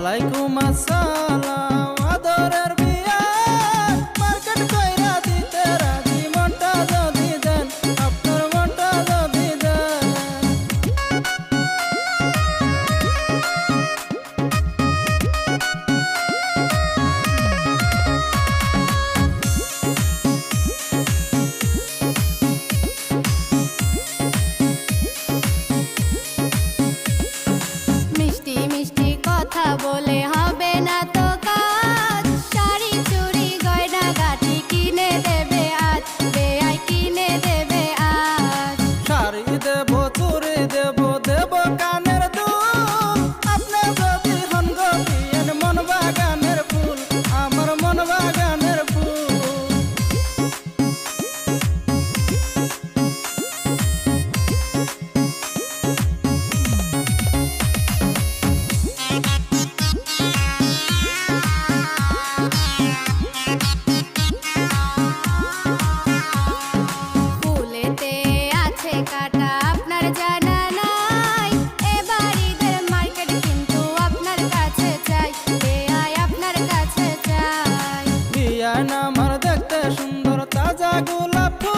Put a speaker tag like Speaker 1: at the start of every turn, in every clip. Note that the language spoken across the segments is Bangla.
Speaker 1: আলাইকুম আসসালাম। কথা বলে
Speaker 2: সুন্দর তাজা গোলাপ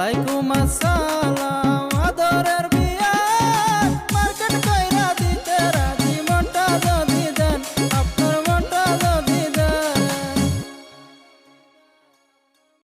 Speaker 1: like
Speaker 2: uma sala.